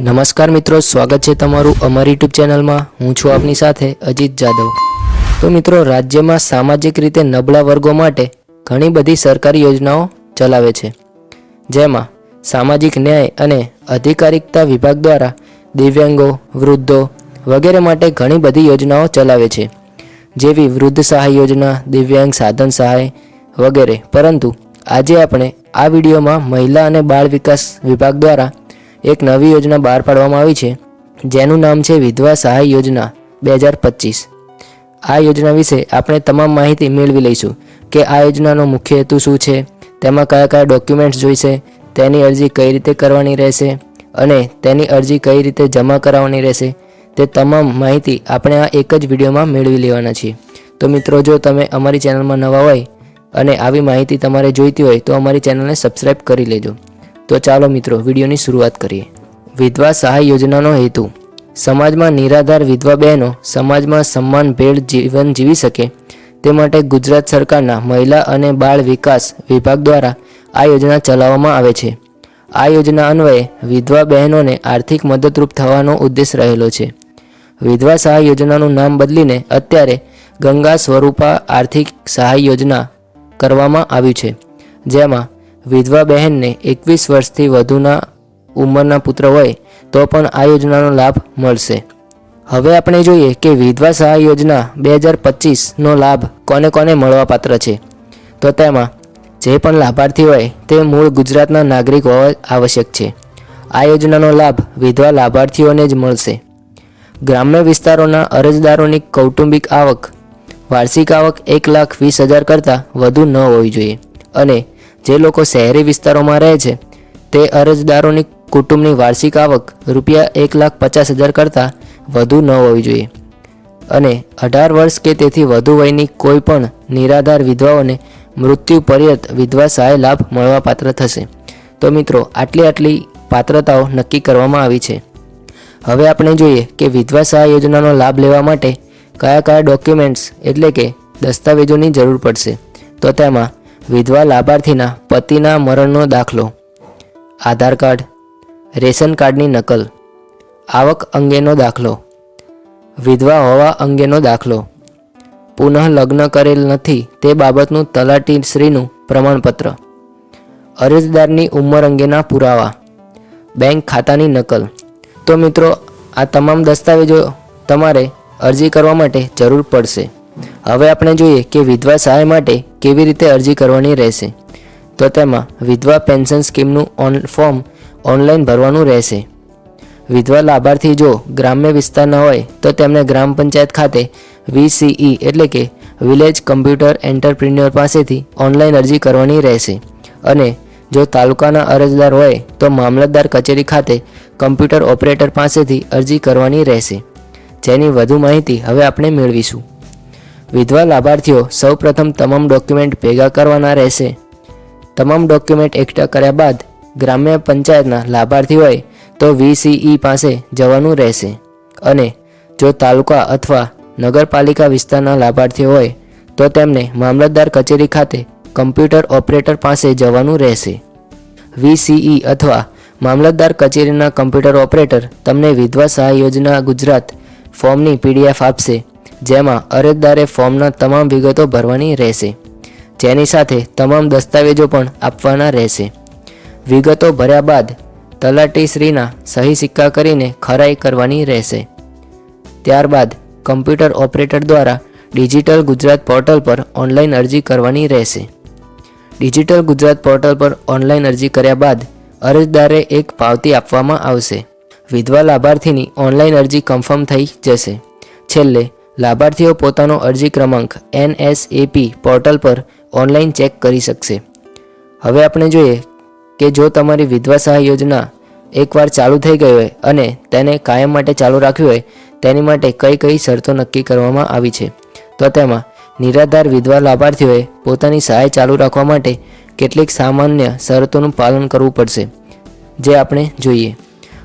નમસ્કાર મિત્રો, સ્વાગત છે તમારું અમારી યુટ્યુબ ચેનલમાં. હું છું આપની સાથે અજીત જાદવ. તો મિત્રો, રાજ્યમાં સામાજિક રીતે નબળા વર્ગો માટે ઘણી બધી સરકારી યોજનાઓ ચલાવે છે. જેમાં સામાજિક ન્યાય અને અધિકારિકતા વિભાગ દ્વારા દિવ્યાંગો, વૃદ્ધો વગેરે માટે ઘણી બધી યોજનાઓ ચલાવે છે. જેવી વૃદ્ધ સહાય યોજના, દિવ્યાંગ સાધન સહાય વગેરે. પરંતુ આજે આપણે આ વિડીયોમાં મહિલા અને બાળ વિકાસ વિભાગ દ્વારા એક નવી યોજના બહાર પાડવામાં આવી છે, જેનું નામ છે વિધવા સહાય યોજના બે હજાર પચીસ. આ યોજના વિશે આપણે તમામ માહિતી મેળવી લઈશું કે આ યોજનાનો મુખ્ય હેતુ શું છે, તેમાં કયા કયા ડોક્યુમેન્ટ્સ જોઈશે, તેની અરજી કઈ રીતે કરવાની રહેશે અને તેની અરજી કઈ રીતે જમા કરાવવાની રહેશે, તે તમામ માહિતી આપણે આ એક જ વિડીયોમાં મેળવી લેવાના છીએ. તો મિત્રો, જો તમે અમારી ચેનલમાં નવા હોય અને આવી માહિતી તમારે જોઈતી હોય તો અમારી ચેનલને સબસ્ક્રાઈબ કરી લેજો. તો ચાલો મિત્રો, વિડીયોની શરૂઆત કરીએ. વિધવા સહાય યોજનાનો હેતુ. સમાજમાં નિરાધાર વિધવા બહેનો સમાજમાં સન્માનભેર જીવન જીવી શકે. તે માટે ગુજરાત સરકારના મહિલા અને બાળ વિકાસ વિભાગ દ્વારા આ યોજના ચલાવવામાં આવે છે. આ યોજના અન્વયે વિધવા બહેનોને આર્થિક મદદરૂપ થવાનો ઉદ્દેશ રહેલો છે. વિધવા સહાય યોજનાનું નામ બદલીને અત્યારે ગંગા સ્વરૂપા આર્થિક સહાય યોજના કરવામાં આવ્યું છે. જેમાં વિધવા બહેનને એકવીસ વર્ષથી વધુના ઉંમરના પુત્ર હોય, તો પણ આ યોજનાનો લાભ મળશે. હવે આપણે જોઈએ કે વિધવા સહાય યોજના બે હજાર પચીસનો લાભ કોને કોને મળવાપાત્ર છે? તો તેમાં જે પણ લાભાર્થી હોય, તે મૂળ ગુજરાતના નાગરિક હોવા આવશ્યક છે. આ યોજનાનો લાભ વિધવા લાભાર્થીઓને જ મળશે. ગ્રામ્ય વિસ્તારોના અરજદારોની કૌટુંબિક આવક, વાર્ષિક આવક એક લાખ વીસ હજાર કરતાં વધુ ન હોવી જોઈએ. અને જે લોકો શહેરી વિસ્તારોમાં રહે છે, તે અરજદારોની કુટુંબની વાર્ષિક આવક રૂપિયા એક લાખ પચાસ હજાર કરતાં વધુ ન હોવી જોઈએ. અને અઢાર વર્ષ કે તેથી વધુ વયની કોઈ પણ નિરાધાર વિધવાઓને મૃત્યુ પર્યંત વિધવા સહાય લાભ મળવાપાત્ર થશે. તો મિત્રો, આટલી આટલી પાત્રતાઓ નક્કી કરવામાં આવી છે. હવે આપણે જોઈએ કે વિધવા સહાય યોજનાનો લાભ લેવા માટે કયા કયા ડોક્યુમેન્ટ્સ એટલે કે દસ્તાવેજોની જરૂર પડશે. તો તેમાં વિધવા લાભાર્થીના પતિના મરણનો દાખલો. આધાર કાર્ડ, રેશન કાર્ડની નકલ, આવક અંગેનો દાખલો, વિધવા હોવા અંગેનો દાખલો. પુનઃ લગ્ન કરેલ નથી તે બાબતનું તલાટીશ્રીનું પ્રમાણપત્ર. અરજદારની ઉંમર અંગેના પુરાવા. બેંક ખાતાની નકલ. તો મિત્રો, આ તમામ દસ્તાવેજો તમારે અરજી કરવા માટે જરૂર પડશે. હવે આપણે જોઈએ કે વિધવા સહાય માટે કેવી રીતે અરજી કરવાની રહેશે. તો તેમાં વિધવા પેન્શન સ્કીમનું ઓન, ફોર્મ ઓનલાઈન ભરવાનું રહેશે. વિધવા લાભાર્થી જો ગ્રામ્ય વિસ્તારના હોય, તો તેમને ગ્રામ પંચાયત ખાતે વીસીઈ એટલે કે વિલેજ કમ્પ્યુટર એન્ટરપ્રિન્યોર પાસેથી ઓનલાઈન અરજી કરવાની રહેશે. અને જો તાલુકાના અરજદાર હોય, તો મામલતદાર કચેરી ખાતે કમ્પ્યુટર ઓપરેટર પાસેથી અરજી કરવાની રહેશે. જેની વધુ માહિતી હવે આપણે મેળવીશું. વિધવા લાભાર્થીઓ સૌપ્રથમ તમામ ડોક્યુમેન્ટ ભેગા કરવાના રહેશે. તમામ ડોક્યુમેન્ટ એકઠા કર્યા બાદ ગ્રામ્ય પંચાયતના લાભાર્થી હોય તો વીસીઈ પાસે જવાનું રહેશે. અને જો તાલુકા અથવા નગરપાલિકા વિસ્તારના લાભાર્થીઓ હોય તો તેમને મામલતદાર કચેરી ખાતે કમ્પ્યુટર ઓપરેટર પાસે જવાનું રહેશે. વીસીઈ અથવા મામલતદાર કચેરીના કમ્પ્યુટર ઓપરેટર તમને વિધવા સહાય યોજના ગુજરાત ફોર્મની પીડીએફ આપશે. જેમાં અરજદારે ફોર્મના તમામ વિગતો ભરવાની રહેશે. જેની સાથે તમામ દસ્તાવેજો પણ આપવાના રહેશે. વિગતો ભર્યા બાદ તલાટીશ્રીના સહી સિક્કા કરીને ખરાઈ કરવાની રહેશે. ત્યારબાદ કમ્પ્યુટર ઓપરેટર દ્વારા ડિજિટલ ગુજરાત પોર્ટલ પર ઓનલાઈન અરજી કરવાની રહેશે. ડિજિટલ ગુજરાત પોર્ટલ પર ઓનલાઈન અરજી કર્યા બાદ અરજદારે એક પાવતી આપવામાં આવશે. વિધવા લાભાર્થીની ઓનલાઈન અરજી કન્ફર્મ થઈ જશે. છેલ્લે લાભાર્થીઓ પોતાનો અરજી ક્રમાંક એનએસએપી પોર્ટલ પર ઓનલાઈન ચેક કરી શકશે. હવે આપણે જોઈએ કે જો તમારી વિધવા સહાય યોજના એકવાર ચાલુ થઈ ગઈ હોય અને તેને કાયમ માટે ચાલુ રાખ્યું હોય, તેની માટે કઈ કઈ શરતો નક્કી કરવામાં આવી છે? તો તેમાં નિરાધાર વિધવા લાભાર્થીઓએ પોતાની સહાય ચાલુ રાખવા માટે કેટલીક સામાન્ય શરતોનું પાલન કરવું પડશે. જે આપણે જોઈએ.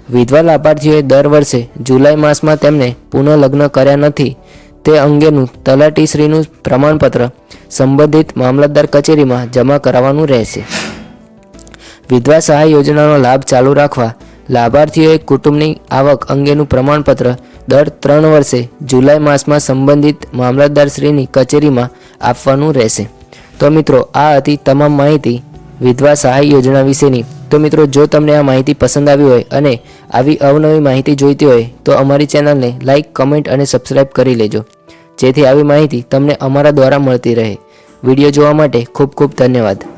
વિધવા લાભાર્થીઓએ દર વર્ષે જુલાઈ માસમાં તેમને પુનઃ લગ્ન કર્યા નથી તે અંગેનું તલાટીશ્રીનું પ્રમાણપત્ર સંબંધિત મામલતદાર કચેરીમાં જમા કરાવવાનું રહેશે. વિધવા સહાય યોજનાનો લાભ ચાલુ રાખવા લાભાર્થીઓએ કુટુંબની આવક અંગેનું પ્રમાણપત્ર દર ત્રણ વર્ષે જુલાઈ માસમાં સંબંધિત મામલતદારશ્રીની કચેરીમાં આપવાનું રહેશે. તો મિત્રો, આ હતી તમામ માહિતી વિધવા સહાય યોજના વિશેની તો મિત્રો, જો તમને આ માહિતી પસંદ આવી હોય અને આવી અવનવી માહિતી જોઈતી હોય, તો અમારી ચેનલને લાઇક કમેન્ટ અને સબસ્ક્રાઇબ કરી લેજો. જેથી આવી માહિતી તમને અમારા દ્વારા મળતી રહે. વીડિયો જોવા માટે ખૂબ ખૂબ ધન્યવાદ.